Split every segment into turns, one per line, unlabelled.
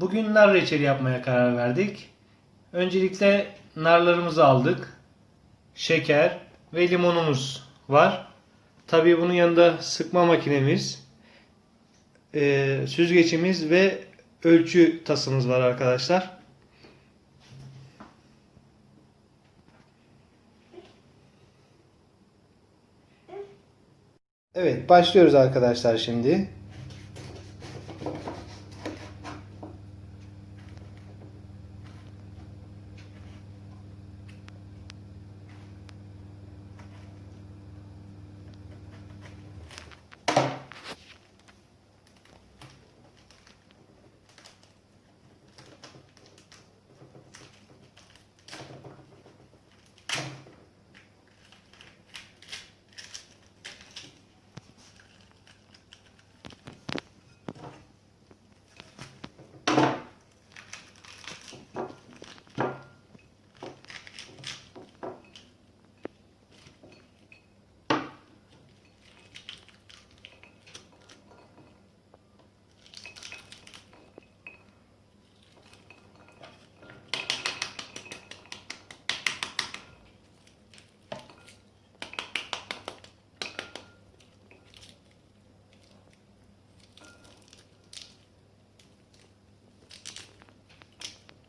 Bugün nar reçeli yapmaya karar verdik. Öncelikle narlarımızı aldık. Şeker ve limonumuz var. Tabii bunun yanında sıkma makinemiz, e, süzgecimiz ve ölçü tasımız var arkadaşlar. Evet başlıyoruz arkadaşlar şimdi.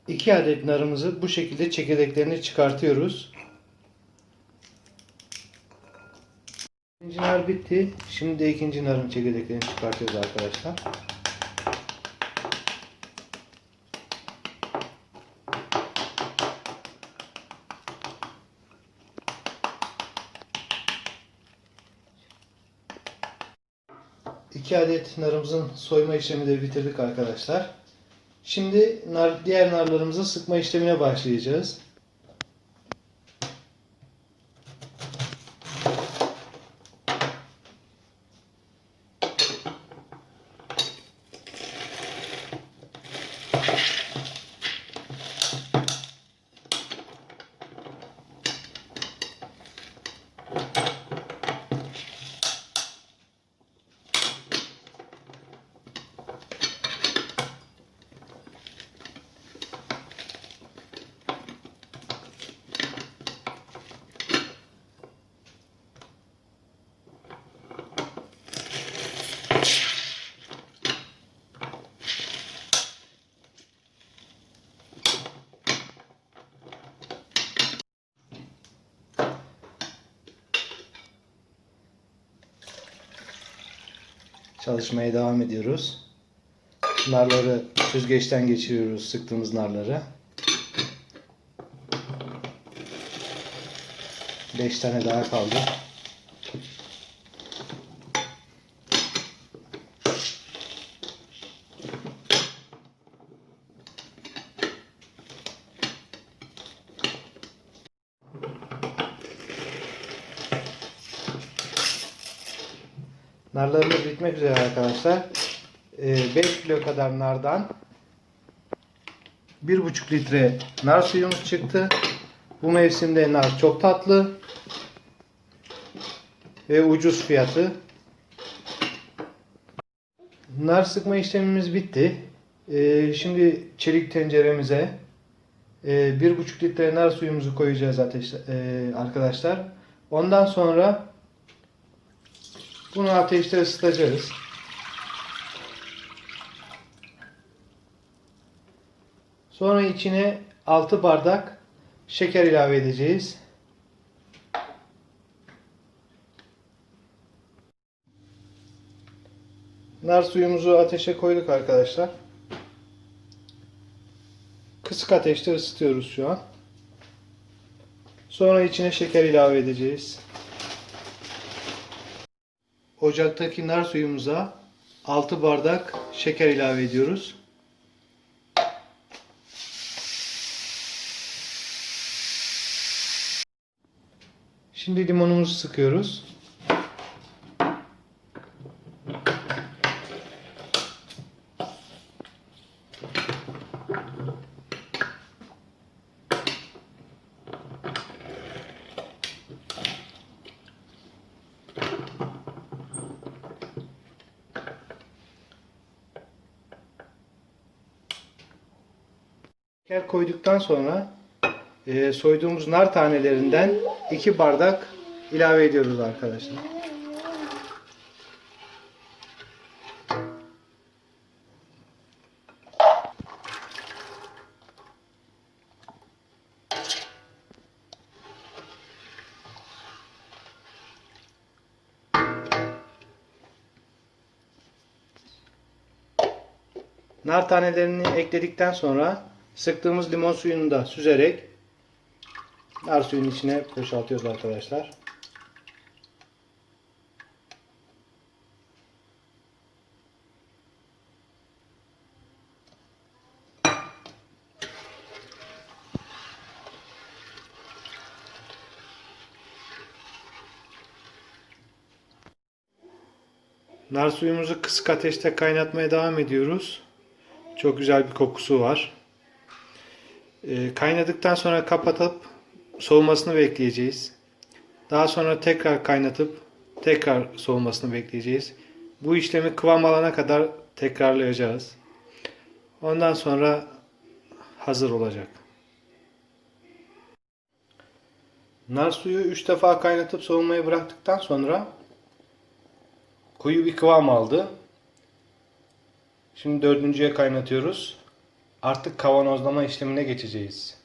İki adet narımızı bu şekilde çekirdeklerini çıkartıyoruz. Birinci nar bitti. Şimdi de ikinci narın çekirdeklerini çıkartıyoruz arkadaşlar. İki adet narımızın soyma işlemini de bitirdik arkadaşlar. Şimdi nar, diğer narlarımızı sıkma işlemine başlayacağız. Çalışmaya devam ediyoruz. Narları süzgeçten geçiriyoruz sıktığımız narları. 5 tane daha kaldı. Narlarımız bitmek üzere arkadaşlar. 5 kilo kadar nardan 1,5 litre nar suyumuz çıktı. Bu mevsimde nar çok tatlı ve ucuz fiyatı. Nar sıkma işlemimiz bitti. Ee, şimdi çelik tenceremize e, 1,5 litre nar suyumuzu koyacağız ateş, e, arkadaşlar. Ondan sonra bunu ateşte ısıtacağız. Sonra içine 6 bardak şeker ilave edeceğiz. Nar suyumuzu ateşe koyduk arkadaşlar. Kısık ateşte ısıtıyoruz şu an. Sonra içine şeker ilave edeceğiz. Ocaktaki nar suyumuza 6 bardak şeker ilave ediyoruz. Şimdi limonumuzu sıkıyoruz. Şeker koyduktan sonra e, soyduğumuz nar tanelerinden 2 bardak ilave ediyoruz arkadaşlar. Nar tanelerini ekledikten sonra sıktığımız limon suyunu da süzerek nar suyunun içine boşaltıyoruz arkadaşlar. Nar suyumuzu kısık ateşte kaynatmaya devam ediyoruz. Çok güzel bir kokusu var. Ee, kaynadıktan sonra kapatıp soğumasını bekleyeceğiz. Daha sonra tekrar kaynatıp tekrar soğumasını bekleyeceğiz. Bu işlemi kıvam alana kadar tekrarlayacağız. Ondan sonra hazır olacak. Nar suyu 3 defa kaynatıp soğumaya bıraktıktan sonra koyu bir kıvam aldı. Şimdi dördüncüye kaynatıyoruz. Artık kavanozlama işlemine geçeceğiz.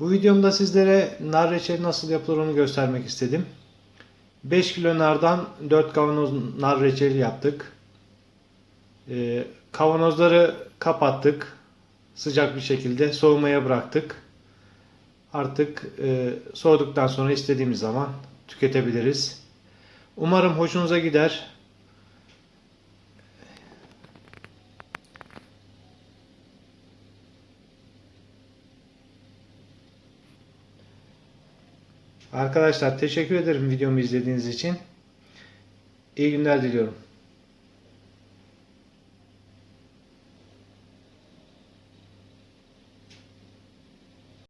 Bu videomda sizlere nar reçeli nasıl yapılır onu göstermek istedim. 5 kilo nardan 4 kavanoz nar reçeli yaptık. Ee, kavanozları kapattık. Sıcak bir şekilde soğumaya bıraktık. Artık e, soğuduktan sonra istediğimiz zaman tüketebiliriz. Umarım hoşunuza gider. Arkadaşlar teşekkür ederim videomu izlediğiniz için. İyi günler diliyorum.